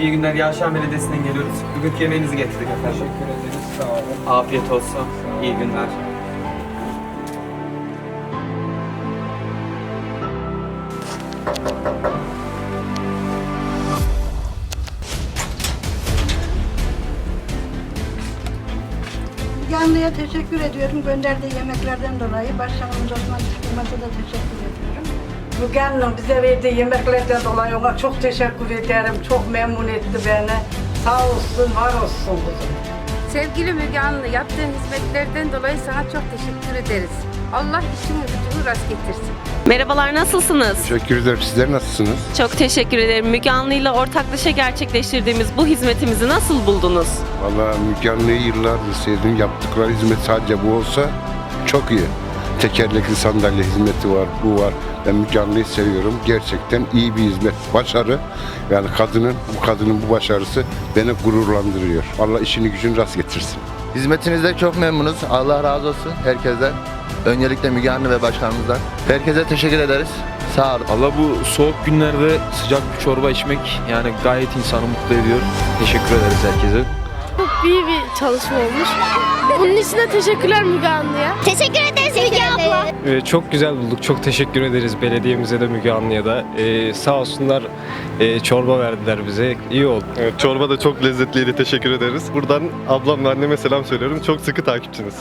İyi günler Yavşan Belediyesi'nden geliyoruz. Bugünkü yemeğinizi getirdik efendim. Teşekkür ederiz. Sağ olun. Afiyet olsun. İyi günler. Yanlı'ya teşekkür ediyorum gönderdiği yemeklerden dolayı. Başkanımız Osman Çıkılmaz'a da teşekkür ediyorum. Müge Hanım bize verdiği yemeklerden dolayı ona çok teşekkür ederim. Çok memnun etti beni. Sağ olsun, var olsun kızım. Sevgili Müge Anlı, yaptığın hizmetlerden dolayı sana çok teşekkür ederiz. Allah işini gücünü rast getirsin. Merhabalar nasılsınız? Teşekkür ederim. Sizler nasılsınız? Çok teşekkür ederim. Müge Anlı ile ortaklaşa gerçekleştirdiğimiz bu hizmetimizi nasıl buldunuz? Valla mükemmel yıllardır sevdim. Yaptıkları hizmet sadece bu olsa çok iyi. Tekerlekli sandalye hizmeti var, bu var. Ben mükemmeli seviyorum. Gerçekten iyi bir hizmet, başarı. Yani kadının, bu kadının bu başarısı beni gururlandırıyor. Allah işini gücünü rast getirsin. Hizmetinizde çok memnunuz. Allah razı olsun herkesten. Öncelikle Müge Anlı ve başkanımızdan. Herkese teşekkür ederiz. Sağ olun. Allah bu soğuk günlerde sıcak bir çorba içmek yani gayet insanı mutlu ediyor. Teşekkür ederiz herkese. Çok iyi bir çalışma olmuş. Bunun için de teşekkürler Müge Anlı'ya. Teşekkür Müge Ee, çok güzel bulduk. Çok teşekkür ederiz belediyemize de Müge Anlı'ya da. Ee, sağ olsunlar e, çorba verdiler bize. İyi oldu. Evet, çorba da çok lezzetliydi. Teşekkür ederiz. Buradan ablam ve anneme selam söylüyorum. Çok sıkı takipçiniz.